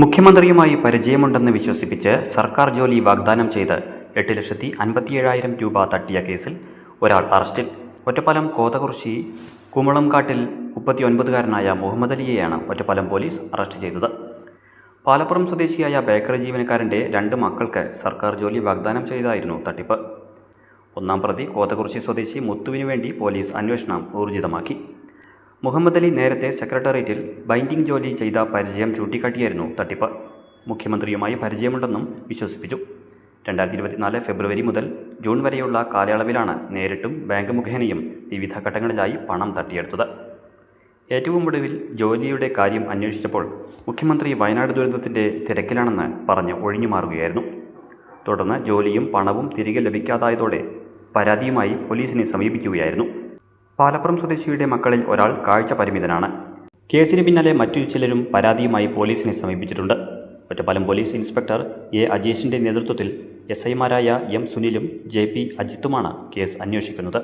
മുഖ്യമന്ത്രിയുമായി പരിചയമുണ്ടെന്ന് വിശ്വസിപ്പിച്ച് സർക്കാർ ജോലി വാഗ്ദാനം ചെയ്ത് എട്ട് ലക്ഷത്തി അൻപത്തിയേഴായിരം രൂപ തട്ടിയ കേസിൽ ഒരാൾ അറസ്റ്റിൽ. ഒറ്റപ്പാലം കോതകുറിശി കുമളംകാട്ടിൽ മുപ്പത്തിയൊൻപതുകാരനായ മുഹമ്മദ് അലിയെയാണ് ഒറ്റപ്പാലം പോലീസ് അറസ്റ്റ് ചെയ്തത്. പാലപ്പുറം സ്വദേശിയായ ബേക്കറി ജീവനക്കാരന്റെ രണ്ട് മക്കൾക്ക് സർക്കാർ ജോലി വാഗ്ദാനം ചെയ്തായിരുന്നു തട്ടിപ്പ്. ഒന്നാം പ്രതി കോതകുറിശി സ്വദേശി മുത്തുവിനു വേണ്ടി പോലീസ് അന്വേഷണം ഊർജിതമാക്കി. മുഹമ്മദ് അലി നേരത്തെ സെക്രട്ടേറിയറ്റിൽ ബൈൻഡിംഗ് ജോലി ചെയ്ത പരിചയം ചൂണ്ടിക്കാട്ടിയായിരുന്നു തട്ടിപ്പ്. മുഖ്യമന്ത്രിയുമായി പരിചയമുണ്ടെന്നും വിശ്വസിപ്പിച്ചു. രണ്ടായിരത്തി ഇരുപത്തിനാല് ഫെബ്രുവരി മുതൽ ജൂൺ വരെയുള്ള കാലയളവിലാണ് നേരിട്ടും ബാങ്ക് മുഖേനയും വിവിധ ഘട്ടങ്ങളിലായി പണം തട്ടിയെടുത്തത്. ഏറ്റവും ഒടുവിൽ ജോലിയുടെ കാര്യം അന്വേഷിച്ചപ്പോൾ മുഖ്യമന്ത്രി വയനാട് ദുരന്തത്തിന്റെ തിരക്കിലാണെന്ന് പറഞ്ഞ് ഒഴിഞ്ഞു മാറുകയായിരുന്നു. തുടർന്ന് ജോലിയും പണവും തിരികെ ലഭിക്കാതായതോടെ പരാതിയുമായി പോലീസിനെ സമീപിക്കുകയായിരുന്നു. പാലപ്പുറം സ്വദേശിയുടെ മക്കളിൽ ഒരാൾ കാഴ്ച പരിമിതനാണ്. കേസിന് പിന്നാലെ മറ്റു ചിലരും പരാതിയുമായി പോലീസിനെ സമീപിച്ചിട്ടുണ്ട്. ഒറ്റപ്പാലം പോലീസ് ഇൻസ്പെക്ടർ എ അജീഷിന്റെ നേതൃത്വത്തിൽ എസ് ഐമാരായ എം സുനിലും ജെ പി അജിത്തുമാണ് കേസ് അന്വേഷിക്കുന്നത്.